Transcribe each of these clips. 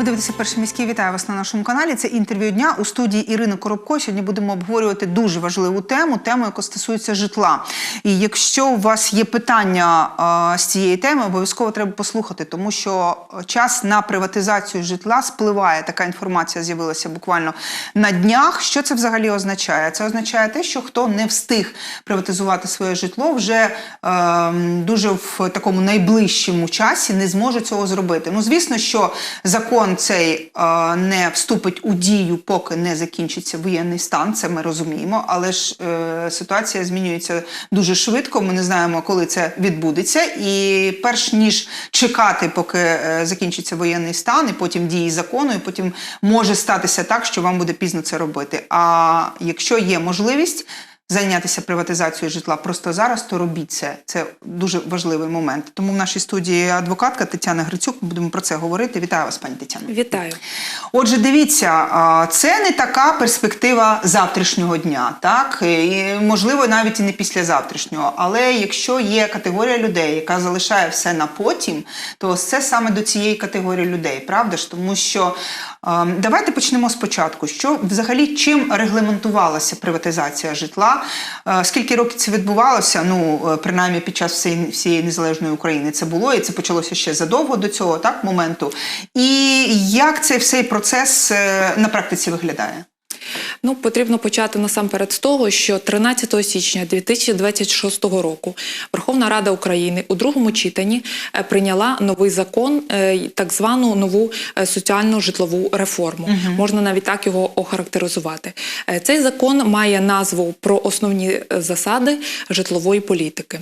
Ви дивитеся перший міський. Вітаю вас на нашому каналі. Це інтерв'ю дня у студії Ірини Коробко. Сьогодні будемо обговорювати дуже важливу тему, тему, яка стосується житла. І якщо у вас є питання а, з цієї теми, обов'язково треба послухати, тому що час на приватизацію житла спливає. Така інформація з'явилася буквально на днях. Що це взагалі означає? Це означає те, що хто не встиг приватизувати своє житло, вже е, дуже в такому найближчому часі не зможе цього зробити. Ну, звісно, що закон цей е, не вступить у дію, поки не закінчиться воєнний стан. Це ми розуміємо, але ж е, ситуація змінюється дуже швидко. Ми не знаємо, коли це відбудеться. І перш ніж чекати, поки е, закінчиться воєнний стан, і потім дії закону, і потім може статися так, що вам буде пізно це робити. А якщо є можливість. Зайнятися приватизацією житла просто зараз, то робіть це. Це дуже важливий момент. Тому в нашій студії адвокатка Тетяна Грицюк. Ми будемо про це говорити. Вітаю вас, пані Тетяно. Вітаю. Отже, дивіться, це не така перспектива завтрашнього дня, так і можливо навіть і не післязавтрашнього. Але якщо є категорія людей, яка залишає все на потім, то це саме до цієї категорії людей, правда ж? Тому що давайте почнемо спочатку. Що взагалі чим регламентувалася приватизація житла? Скільки років це відбувалося? Ну е, принаймні під час всієї, всієї незалежної України це було, і це почалося ще задовго до цього так моменту. І як цей всей процес е, на практиці виглядає? Ну, потрібно почати насамперед з того, що 13 січня 2026 року Верховна Рада України у другому читанні е, прийняла новий закон, е, так звану нову е, соціальну житлову реформу. Можна навіть так його охарактеризувати. Цей закон має назву про основні засади житлової політики.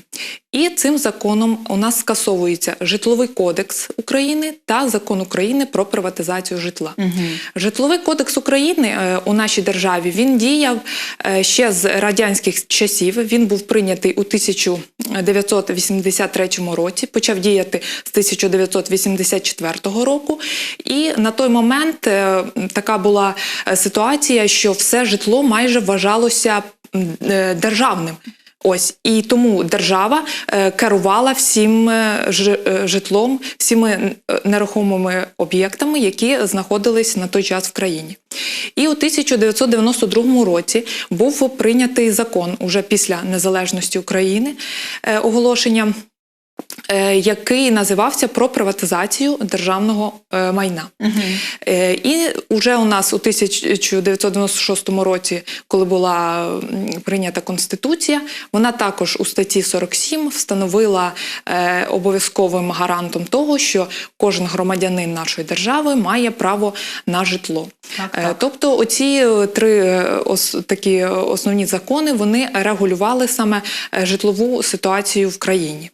І цим законом у нас скасовується житловий кодекс України та закон України про приватизацію житла. Житловий кодекс України е, у нашій державі він діяв е, ще з радянських часів. Він був прийнятий у 1983 році, почав діяти з 1984 року. І на той момент е, така була ситуація, що все житло майже вважалося державним. Ось і тому держава е, керувала всім ж е, житлом, всіми е, нерухомими об'єктами, які знаходились на той час в країні. І у 1992 році був прийнятий закон уже після незалежності України е, оголошення. Е, Який називався про приватизацію державного е, майна, Е, і вже у нас у 1996 році, коли була прийнята конституція, вона також у статті 47 встановила обов'язковим гарантом того, що кожен громадянин нашої держави має право на житло. Так, так. Тобто, оці три ос, такі основні закони вони регулювали саме житлову ситуацію в країні.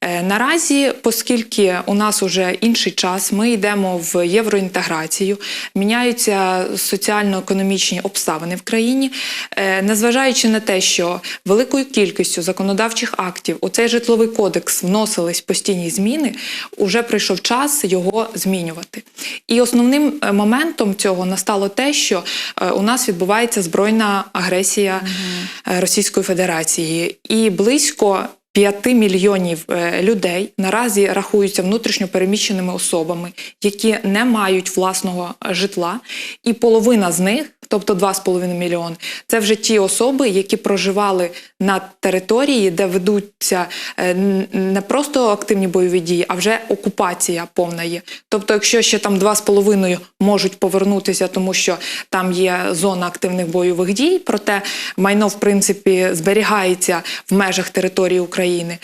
Е, Наразі, оскільки у нас уже інший час, ми йдемо в євроінтеграцію, міняються соціально-економічні обставини в країні, е, незважаючи на те, що великою кількістю законодавчих актів у цей житловий кодекс вносились постійні зміни, уже прийшов час його змінювати. І основним е, моментом цього настало те, що у нас відбувається збройна агресія Російської Федерації, і близько 5 мільйонів е, людей наразі рахуються внутрішньо переміщеними особами, які не мають власного житла, і половина з них, тобто 2,5 мільйони, це вже ті особи, які проживали на території, де ведуться е, не просто активні бойові дії, а вже окупація повна є. Тобто, якщо ще там 2,5 можуть повернутися, тому що там є зона активних бойових дій, проте майно в принципі зберігається в межах території України. Е,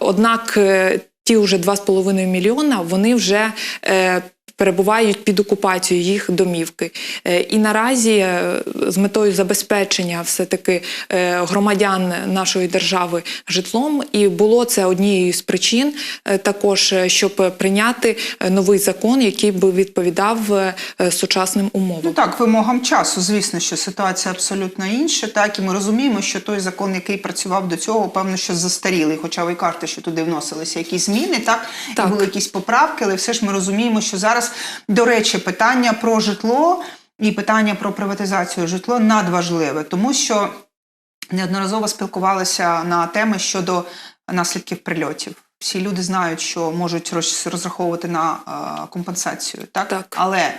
Однак е, ті вже 2,5 мільйона вони вже е, перебувають під окупацією їх домівки. Е, І наразі е, з метою забезпечення все-таки е, громадян нашої держави житлом, і було це однією з причин, також щоб прийняти новий закон, який би відповідав сучасним Ну умовам. так, вимогам часу. Звісно, що ситуація абсолютно інша. Так і ми розуміємо, що той закон, який працював до цього, певно, що застарілий. Хоча ви кажете, що туди вносилися якісь зміни, так, Так. і були якісь поправки, але все ж ми розуміємо, що зараз, до речі, питання про житло і питання про приватизацію житло надважливе, тому що неодноразово спілкувалися на теми щодо наслідків прильотів. Всі люди знають, що можуть розраховувати на е, компенсацію, так? Так. Але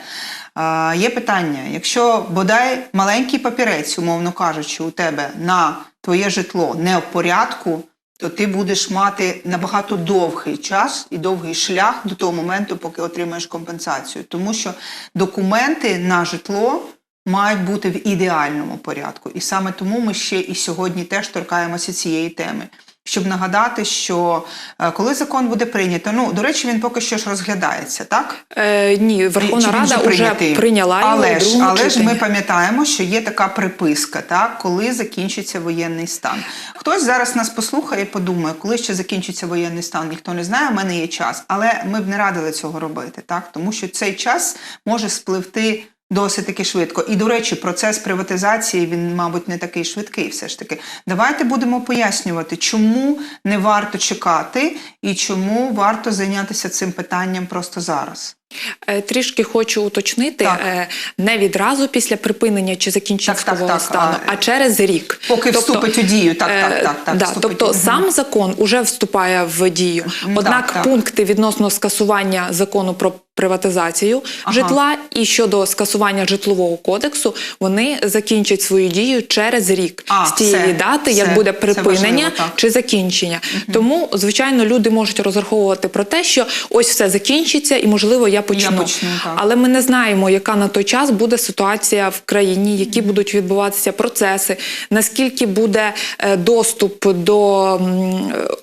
е, є питання: якщо бодай маленький папірець, умовно кажучи, у тебе на твоє житло не в порядку, то ти будеш мати набагато довгий час і довгий шлях до того моменту, поки отримаєш компенсацію. Тому що документи на житло мають бути в ідеальному порядку. І саме тому ми ще і сьогодні теж торкаємося цієї теми. Щоб нагадати, що е, коли закон буде прийнято, ну до речі, він поки що ж розглядається, так? Е, ні, Верховна Чи Рада вже прийняла його але ж, але ж ми пам'ятаємо, що є така приписка, так коли закінчиться воєнний стан. Хтось зараз нас послухає і подумає, коли ще закінчиться воєнний стан, ніхто не знає. У мене є час, але ми б не радили цього робити, так тому що цей час може спливти. Досить таки швидко. І, до речі, процес приватизації він, мабуть, не такий швидкий. Все ж таки, давайте будемо пояснювати, чому не варто чекати і чому варто зайнятися цим питанням просто зараз. Е, Трішки хочу уточнити, Так. е, не відразу після припинення чи закінчення Так, так, так, стану, а, через рік. Поки вступить у дію, так, так, е, так, так, да, вступить тобто у дію. сам закон уже вступає в дію. Однак так, так. пункти відносно скасування закону про приватизацію Ага. житла і щодо скасування житлового кодексу, вони закінчать свою дію через рік А, з тієї все, дати, все, як буде припинення важливо, чи закінчення. Тому, звичайно, люди можуть розраховувати про те, що ось все закінчиться, і можливо я почну. почну, так. Але ми не знаємо, яка на той час буде ситуація в країні, які будуть відбуватися процеси, наскільки буде е, доступ до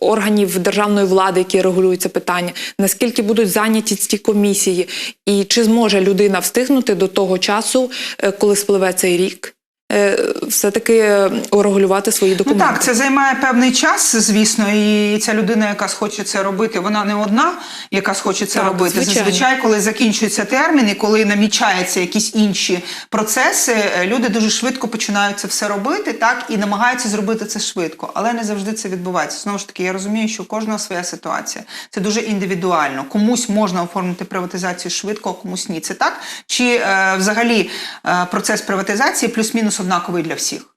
органів державної влади, які регулюють це питання, наскільки будуть зайняті ці комісії, і чи зможе людина встигнути до того часу, е, коли спливе цей рік. Е, Все-таки урегулювати свої Ну так, це займає певний час, звісно, і ця людина, яка схоче це робити, вона не одна, яка схоче це Так, робити. звичайно. Зазвичай, коли закінчується термін і коли намічаються якісь інші процеси, е, люди дуже швидко починають це все робити, так і намагаються зробити це швидко, але не завжди це відбувається. Знову ж таки, я розумію, що у кожного своя ситуація. Це дуже індивідуально. Комусь можна оформити приватизацію швидко, а комусь ні. Це так? Чи е, взагалі е, процес приватизації плюс-мінус однаковий для всіх?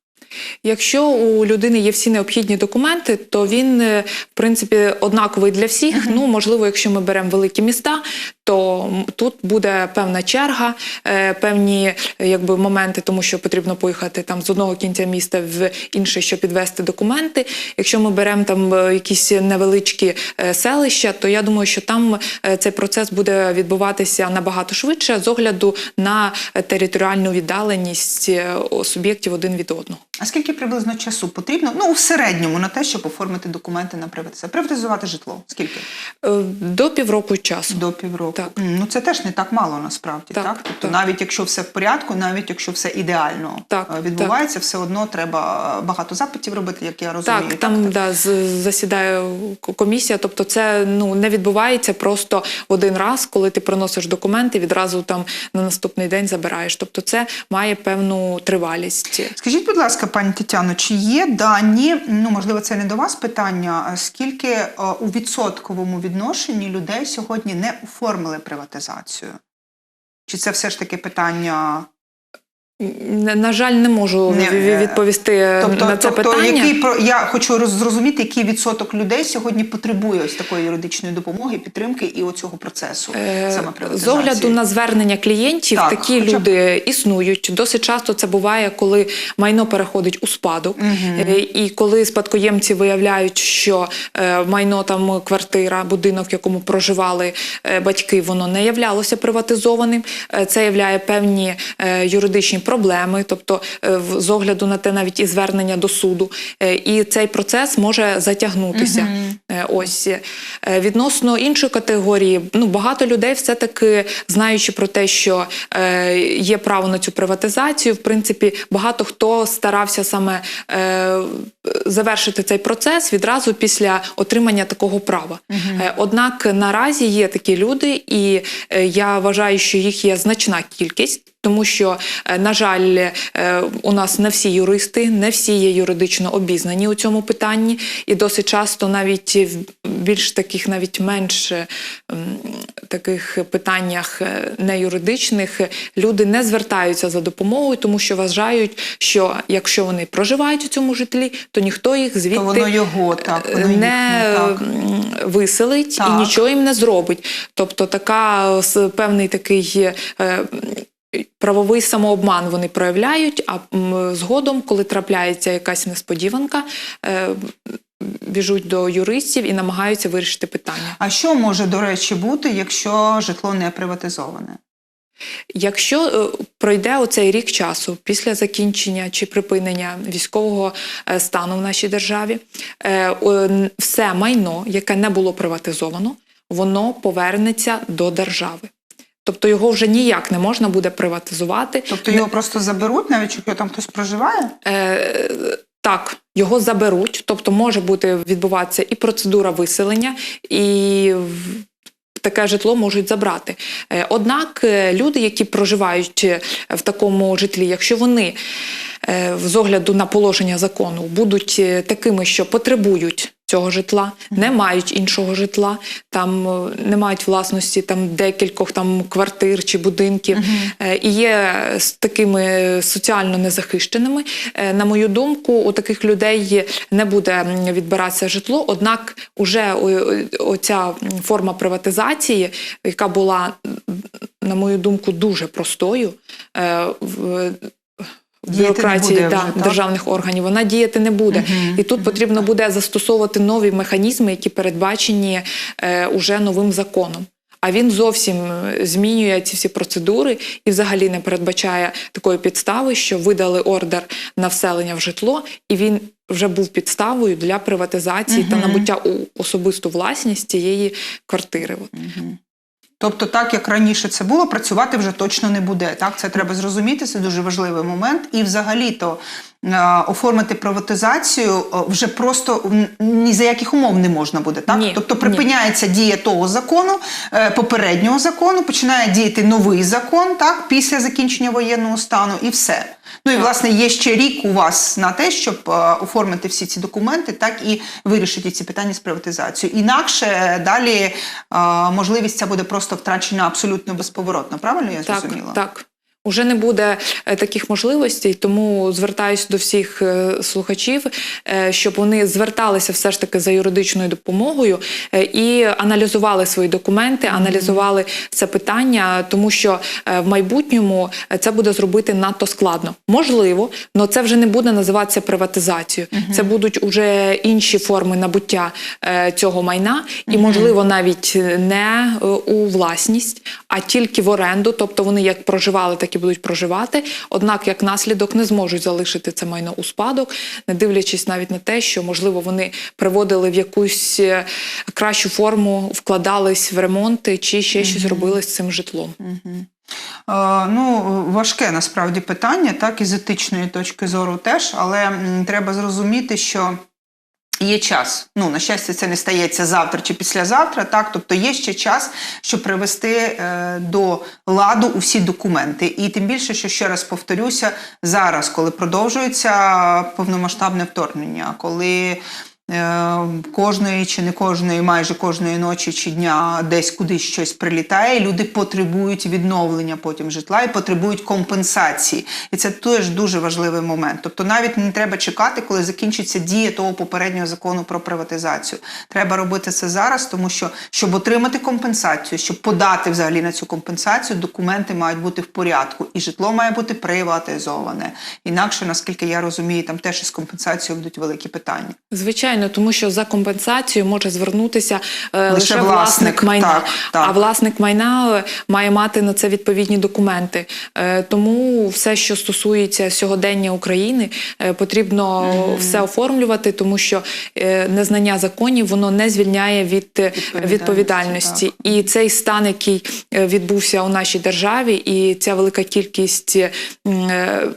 Якщо у людини є всі необхідні документи, то він, е, в принципі, однаковий для всіх. Ну, можливо, якщо ми беремо великі міста, то тут буде певна черга, е, певні якби, моменти, тому що потрібно поїхати там з одного кінця міста в інший, щоб підвести документи. Якщо ми беремо там е, якісь невеличкі селища, то я думаю, що там цей процес буде відбуватися набагато швидше з огляду на територіальну віддаленість суб'єктів один від одного. А скільки приблизно часу потрібно? Ну, в середньому на те, щоб оформити документи на приватизацію? Приватизувати житло. Скільки? Е, До півроку часу. До півроку. Так. Ну це теж не так мало насправді. Так, Так, Тобто, так. навіть якщо все в порядку, навіть якщо все ідеально Так, е, відбувається, все одно треба багато запитів робити, як я розумію. Так, там Да, засідає комісія. Тобто, це ну не відбувається просто один раз, коли ти приносиш документи, відразу там на наступний день забираєш. Тобто, це має певну тривалість. Скажіть, будь ласка, пані Тетяно, чи є дані, ну можливо, це не до вас питання, скільки е, у відсотковому відношенні людей сьогодні не оформили приватизацію? Чи це все ж таки питання? На, жаль, не можу Не, ві- е, Тобто, на це тобто питання. який про я хочу роз- зрозуміти, який відсоток людей сьогодні потребує ось такої юридичної допомоги, підтримки і оцього процесу Е, саме З огляду на звернення клієнтів, Так, такі хоча люди існують. Досить часто це буває, коли майно переходить у спадок, Е, і коли спадкоємці виявляють, що е, майно там квартира, будинок, в якому проживали е, батьки, воно не являлося приватизованим. Е, Це являє певні е, юридичні проблеми, тобто е, з огляду на те, навіть і звернення до суду. Е, І цей процес може затягнутися. Е, Ось відносно іншої категорії, ну багато людей все-таки знаючи про те, що є право на цю приватизацію, в принципі, багато хто старався саме завершити цей процес відразу після отримання такого права. Е, однак наразі є такі люди, і я вважаю, що їх є значна кількість. Тому що, е, на жаль, е, у нас не всі юристи, не всі є юридично обізнані у цьому питанні, і досить часто навіть в більш таких, навіть менш е, таких питаннях е, неюридичних люди не звертаються за допомогою, тому що вважають, що якщо вони проживають у цьому житлі, то ніхто їх звідти То воно його, так, воно не так. виселить Так. і нічого їм не зробить. Тобто, така певний такий. Правовий самообман вони проявляють, а згодом, коли трапляється якась несподіванка, е, біжуть до юристів і намагаються вирішити питання. А що може, до речі, бути, якщо житло не приватизоване? Якщо е, пройде оцей рік часу після закінчення чи припинення військового е, стану в нашій державі, все майно, яке не було приватизовано, воно повернеться до держави. Тобто його вже ніяк не можна буде приватизувати. Тобто його просто заберуть, навіть якщо там хтось проживає? Е, так, його заберуть, тобто може бути відбуватися і процедура виселення, і таке житло можуть забрати. Е, Однак е, люди, які проживають е, в такому житлі, якщо вони з огляду на положення закону будуть такими, що потребують цього житла, не мають іншого житла, там е, не мають власності там декількох там квартир чи будинків, е, і є з такими соціально незахищеними. Е, На мою думку, у таких людей не буде відбиратися житло. Однак, уже оця форма приватизації, яка була, на мою думку, дуже простою. Бюрократії буде да, вже, державних органів вона діяти не буде. І тут потрібно буде застосовувати нові механізми, які передбачені е, уже новим законом. А він зовсім е, змінює ці всі процедури і взагалі не передбачає такої підстави, що видали ордер на вселення в житло, і він вже був підставою для приватизації та набуття у особисту власність цієї квартири. От. Тобто, так як раніше це було, працювати вже точно не буде. Так, це треба зрозуміти. Це дуже важливий момент. І взагалі-то е, оформити приватизацію е, вже просто ні за яких умов не можна буде. Так, Ні, тобто ні. припиняється дія того закону, е, попереднього закону, починає діяти новий закон, так, після закінчення воєнного стану, і все. Ну і власне є ще рік у вас на те, щоб е, оформити всі ці документи, так і вирішити ці питання з приватизацією. Інакше е, далі е, можливість ця буде просто втрачена абсолютно безповоротно. Правильно я Так, зрозуміла? так. Уже не буде е, таких можливостей, тому звертаюся до всіх е, слухачів, е, щоб вони зверталися все ж таки за юридичною допомогою і аналізували свої документи, аналізували це питання, тому що в майбутньому це буде зробити надто складно. Можливо, але це вже не буде називатися приватизацією. Це будуть уже інші форми набуття цього майна, і можливо навіть не у власність, а тільки в оренду. Тобто вони як проживали, так і будуть проживати. Однак, як наслідок, не зможуть залишити це майно у спадок, не дивлячись навіть на те, що можливо вони приводили в якусь е, кращу форму, вкладались в ремонти чи ще щось робили з цим житлом. Е, Ну, важке насправді питання, так, і з етичної точки зору теж, але треба зрозуміти, що. Є час. Ну, на щастя, це не стається завтра чи післязавтра. Так, тобто є ще час, щоб привести е, до ладу усі документи. І тим більше, що ще раз повторюся, зараз, коли продовжується повномасштабне вторгнення, коли кожної чи не кожної, майже кожної ночі чи дня десь кудись щось прилітає, люди потребують відновлення потім житла і потребують компенсації. І це теж дуже важливий момент. Тобто навіть не треба чекати, коли закінчиться дія того попереднього закону про приватизацію. Треба робити це зараз, тому що щоб отримати компенсацію, щоб подати взагалі на цю компенсацію, документи мають бути в порядку, і житло має бути приватизоване. Інакше, наскільки я розумію, там теж із компенсацією будуть великі питання. Звичайно, тому що за компенсацією може звернутися е, Лише лише, власник, майна, так, так. а власник майна е, має мати на це відповідні документи. Е, Тому все, що стосується сьогодення України, потрібно все оформлювати, тому що незнання законів воно не звільняє від Відповідальності, відповідальності. І цей стан, який відбувся у нашій державі, і ця велика кількість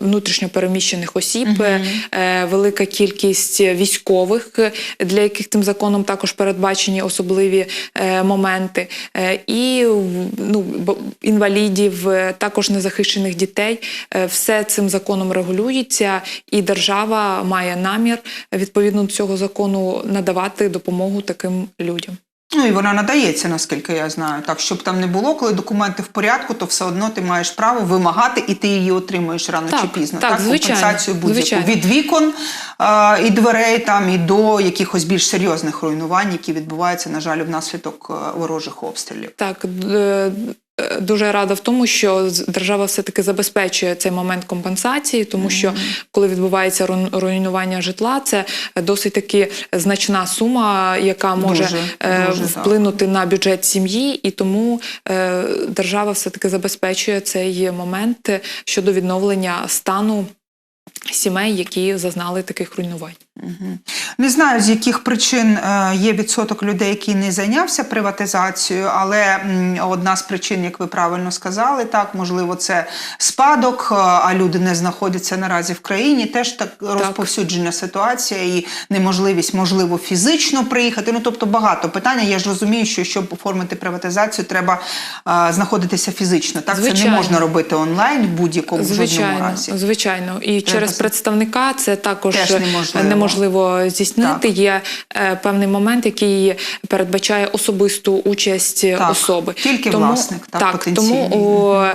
внутрішньопереміщених осіб, е, велика кількість військових, для яких тим законом також передбачені особливі е, моменти, е, і ну, інвалідів, е, також незахищених дітей. Все цим законом регулюється, і держава має намір відповідно до цього закону надавати допомогу таким людям. Ну і вона надається, наскільки я знаю. Так, щоб там не було, коли документи в порядку, то все одно ти маєш право вимагати, і ти її отримуєш рано Так, чи пізно. так, звичайно, компенсацію будь-яку від вікон а, і дверей, там і до якихось більш серйозних руйнувань, які відбуваються, на жаль, внаслідок е, ворожих обстрілів. Так, е, дуже рада в тому, що держава все-таки забезпечує цей момент компенсації, тому що коли відбувається руйнування житла, це досить таки значна сума, яка може Дуже, е, дуже, так. вплинути на бюджет сім'ї, і тому е, держава все-таки забезпечує цей момент щодо відновлення стану сімей, які зазнали таких руйнувань. Не знаю, з яких причин е, є відсоток людей, який не зайнявся приватизацією, але одна з причин, як ви правильно сказали, так можливо, це спадок, е, а люди не знаходяться наразі в країні. Теж так розповсюджена ситуація і неможливість, можливо, фізично приїхати. Ну тобто багато питань. Я ж розумію, що щоб оформити приватизацію, треба е, знаходитися фізично. Так це не можна робити онлайн в будь-якому жодному разі. звичайно. І через представника це також Теж неможливо. Неможливо здійснити. Так. Є е, певний момент, який передбачає особисту участь Так, особи. тільки тому, власник, так, так потенційний. тому, о,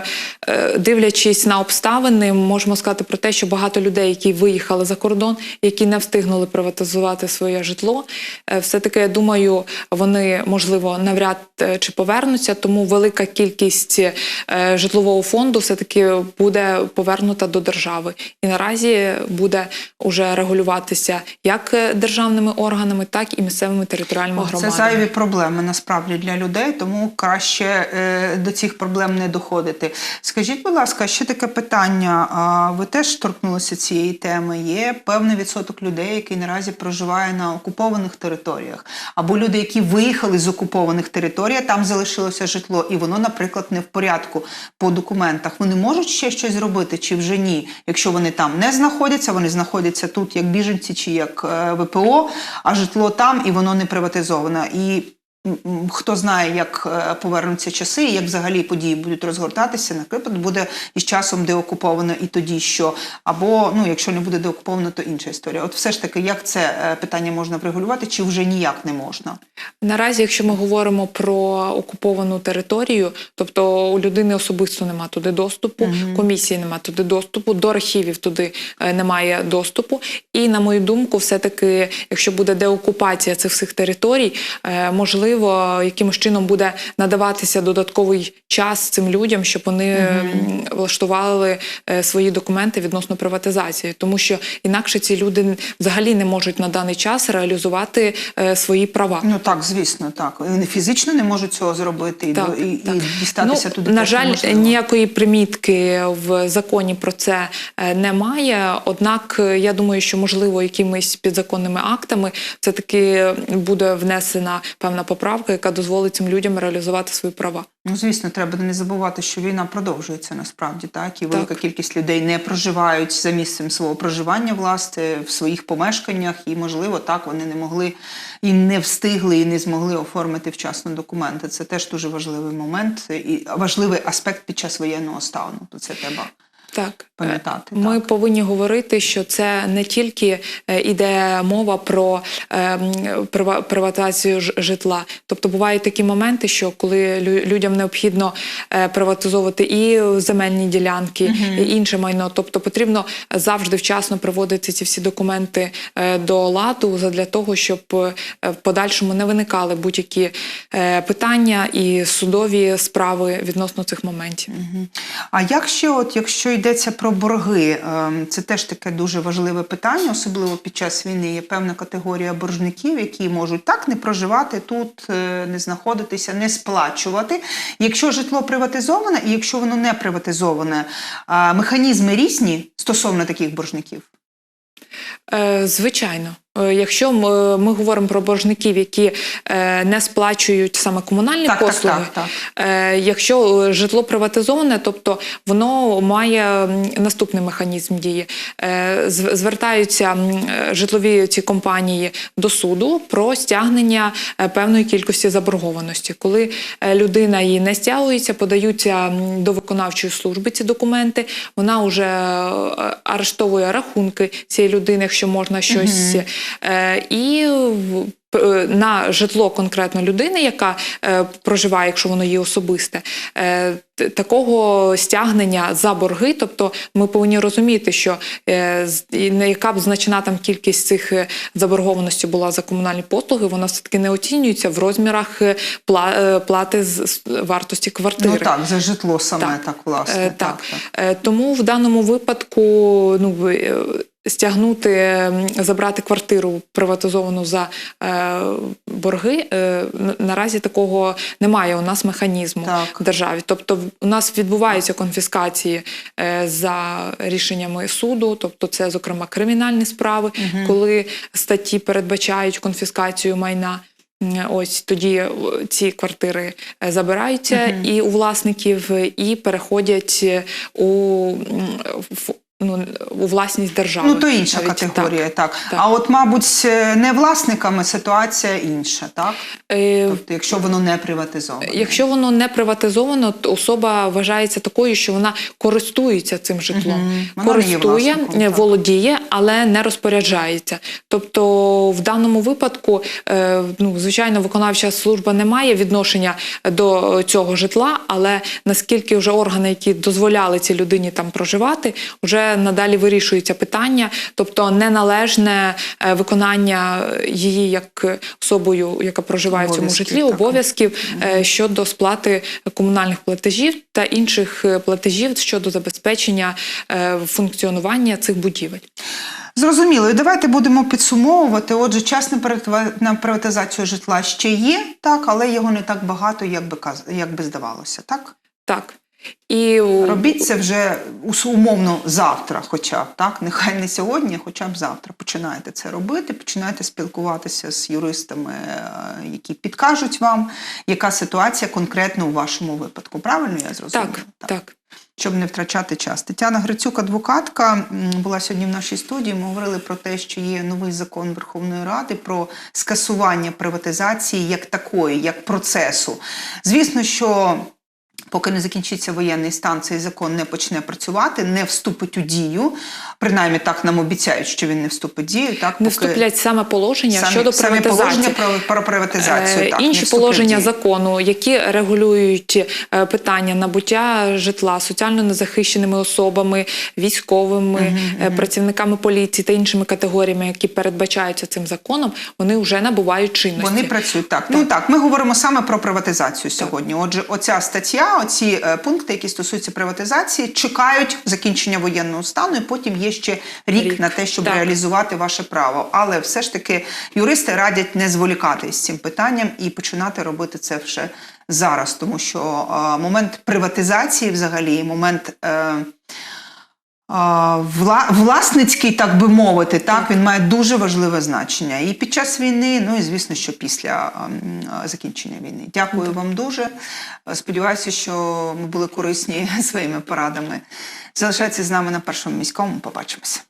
е, дивлячись на обставини, можемо сказати про те, що багато людей, які виїхали за кордон, які не встигнули приватизувати своє житло, е, все-таки я думаю, вони можливо навряд е, чи повернуться, тому велика кількість е, житлового фонду все-таки буде повернута до держави. І наразі буде уже регулюватися як е, державними органами, так і місцевими територіальними О, Це зайві проблеми насправді для людей, тому краще е, до цих проблем не доходити. Скажіть, будь ласка, ще таке питання. А, ви теж торкнулися цієї теми. Є певний відсоток людей, який наразі проживає на окупованих територіях, або люди, які виїхали з окупованих територій, там залишилося житло, і воно, наприклад, не в порядку по документах. Вони можуть ще щось зробити, чи вже ні? Якщо вони там не знаходяться, вони знаходяться тут як біженці чи як е, ВПО, а житло там і воно не приватизоване. І хто знає, як е, повернуться часи, і як взагалі події будуть розгортатися, наприклад, буде із часом деокуповано і тоді що. Або ну, якщо не буде деокуповано, то інша історія. От все ж таки, як це е, питання можна врегулювати, чи вже ніяк не можна? Наразі, якщо ми говоримо про окуповану територію, тобто у людини особисто нема туди доступу, комісії нема туди доступу, до архівів туди е, немає доступу. І на мою думку, все-таки, якщо буде деокупація цих всіх територій, е, можливо, якимось чином буде надаватися додатковий час цим людям, щоб вони м, влаштували е, свої документи відносно приватизації, тому що інакше ці люди взагалі не можуть на даний час реалізувати е, свої права. Ну так, звісно, так. Вони фізично не можуть цього зробити Так, і, так. і дістатися ну, туди. На жаль, ніякої примітки в законі про це е, немає. Однак я думаю, що можливо якимись підзаконними актами це таки буде внесена певна поправка, яка дозволить цим людям реалізувати свої права. Ну, звісно, треба не забувати, що війна продовжується насправді, так і Так. велика кількість людей не проживають за місцем свого проживання, власне, в своїх помешканнях, і можливо, так вони не могли і не встигли, і не змогли оформити вчасно документи. Це теж дуже важливий момент і важливий аспект під час воєнного стану. То це треба. Так, Пам'ятати, ми так. повинні говорити, що це не тільки е, іде мова про е, м, прива- приватизацію житла. Тобто бувають такі моменти, що коли людям необхідно е, приватизовувати і земельні ділянки, і інше майно. Тобто потрібно завжди вчасно приводити ці всі документи е, до ладу для того, щоб в подальшому не виникали будь-які питання і судові справи відносно цих моментів. А як ще, от якщо йдеться про борги, ем, це теж таке дуже важливе питання, особливо під час війни. Є певна категорія боржників, які можуть так не проживати тут, е, не знаходитися, не сплачувати. Якщо житло приватизоване, і якщо воно не приватизоване, механізми різні стосовно таких боржників. Е, Звичайно, Якщо ми, ми говоримо про боржників, які е, не сплачують саме комунальні Так, так, послуги, так, так. Е, якщо е, житло приватизоване, тобто воно має наступний механізм дії. Е, Звертаються е, житлові ці компанії до суду про стягнення е, певної кількості заборгованості. Коли е, людина її не стягується, подаються до виконавчої служби ці документи. Вона вже е, арештовує рахунки цієї людини, якщо можна щось. Е, І п- е, на житло конкретно людини, яка е, проживає, якщо воно є особисте, е, такого стягнення за борги. Тобто ми повинні розуміти, що е, і не яка б значна там кількість цих е, заборгованості була за комунальні послуги, вона все таки не оцінюється в розмірах е, пла- е, плати з вартості квартири. Ну так, за житло саме так, Так. власне. Е, так. Е, Тому в даному випадку ну, е, стягнути, забрати квартиру приватизовану за е, борги, е, наразі такого немає у нас механізму Так. в державі. Тобто у нас відбуваються конфіскації е, за рішеннями суду, тобто це, зокрема, кримінальні справи, коли статті передбачають конфіскацію майна. Ось тоді е, ці квартири е, забираються і у власників, і переходять у, в- ну, у власність держави. Ну, то інша навіть. категорія, так. так. А от, мабуть, е, не власниками ситуація інша, так? Е, Тобто, якщо воно не приватизоване. Якщо воно не приватизовано, то особа вважається такою, що вона користується цим житлом, не користує, власником, е, володіє, але не розпоряджається. Тобто, в даному випадку, е, ну звичайно, виконавча служба не має відношення до цього житла, але наскільки вже органи, які дозволяли цій людині там проживати, вже надалі вирішується питання, тобто неналежне е, виконання її як особою, яка проживає в цьому житлі, так. обов'язків е, щодо сплати комунальних платежів та інших е, платежів щодо забезпечення функціонування цих будівель. Зрозуміло. І давайте будемо підсумовувати. Отже, час на приватизацію житла ще є, так, але його не так багато, як би, як би здавалося, так? Так. І Робіть це вже умовно завтра, хоча б так. Нехай не сьогодні, а хоча б завтра. Починайте це робити, починайте спілкуватися з юристами, е, які підкажуть вам, яка ситуація конкретно у вашому випадку. Правильно я зрозуміла? так, так. щоб не втрачати час. Тетяна Грицюк, адвокатка, була сьогодні в нашій студії. Ми говорили про те, що є новий закон Верховної Ради про скасування приватизації як такої, як процесу. Звісно, що. Поки не закінчиться воєнний стан, цей закон не почне працювати, не вступить у дію. Принаймні так нам обіцяють, що він не вступить в дію. Так Не поки вступлять саме положення самі, щодо самі положення про, про приватизацію. Е, так, Інші положення закону, які регулюють е, питання набуття житла соціально незахищеними особами, військовими, е, працівниками поліції та іншими категоріями, які передбачаються цим законом, вони вже набувають чинності. Вони працюють так. Ну так, ми говоримо саме про приватизацію сьогодні. Отже, оця стаття, оці е, пункти, які стосуються приватизації, чекають закінчення воєнного стану, і потім є ще рік, Рік. на те, щоб Так. реалізувати ваше право. Але все ж таки юристи радять не зволікати з цим питанням і починати робити це вже зараз, тому що е, момент приватизації, взагалі, момент. Е, власницький, так би мовити, так він має дуже важливе значення і під час війни, ну і звісно, що після ем, закінчення війни. Дякую вам дуже. Сподіваюся, що ми були корисні своїми порадами. Залишайтеся з нами на першому міському. Побачимося.